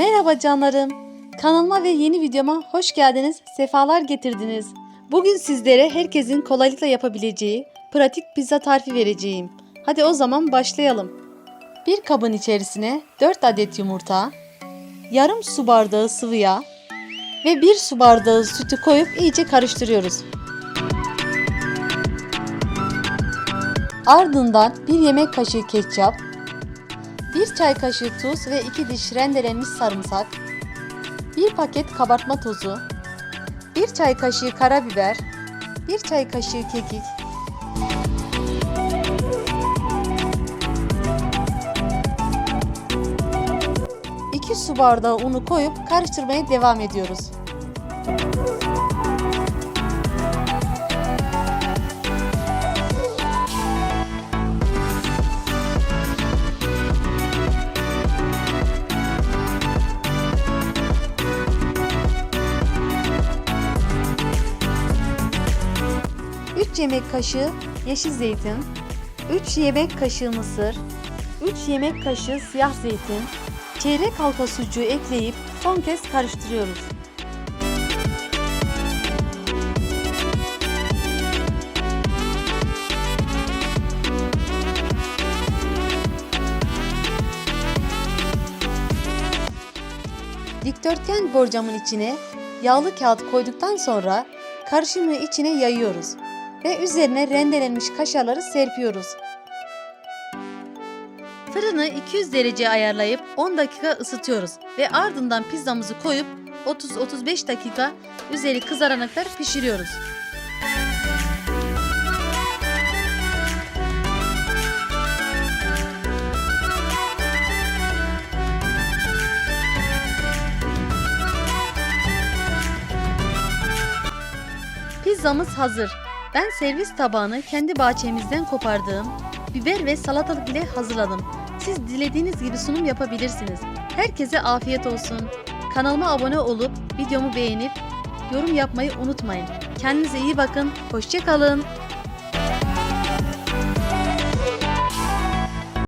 Merhaba canlarım. Kanalıma ve yeni videoma hoş geldiniz, sefalar getirdiniz. Bugün sizlere herkesin kolaylıkla yapabileceği pratik pizza tarifi vereceğim. Hadi o zaman başlayalım. Bir kabın içerisine 4 adet yumurta, yarım su bardağı sıvı yağ ve 1 su bardağı sütü koyup iyice karıştırıyoruz. Ardından 1 yemek kaşığı ketçap, 1 çay kaşığı tuz ve 2 diş rendelenmiş sarımsak, 1 paket kabartma tozu, 1 çay kaşığı karabiber, 1 çay kaşığı kekik, su bardağı unu koyup karıştırmaya devam ediyoruz. Üç yemek kaşığı yeşil zeytin, 3 yemek kaşığı mısır, 3 yemek kaşığı siyah zeytin, çeyrek halka sucuğu ekleyip son kez karıştırıyoruz. Dikdörtgen borcamın içine yağlı kağıt koyduktan sonra karışımı içine yayıyoruz ve üzerine rendelenmiş kaşarları serpiyoruz. Fırını 200 derece ayarlayıp 10 dakika ısıtıyoruz ve ardından pizzamızı koyup 30-35 dakika üzeri kızarana kadar pişiriyoruz. Pizzamız hazır. Ben servis tabağını kendi bahçemizden kopardığım biber ve salatalık ile hazırladım. Siz dilediğiniz gibi sunum yapabilirsiniz. Herkese afiyet olsun. Kanalıma abone olup videomu beğenip yorum yapmayı unutmayın. Kendinize iyi bakın. Hoşçakalın.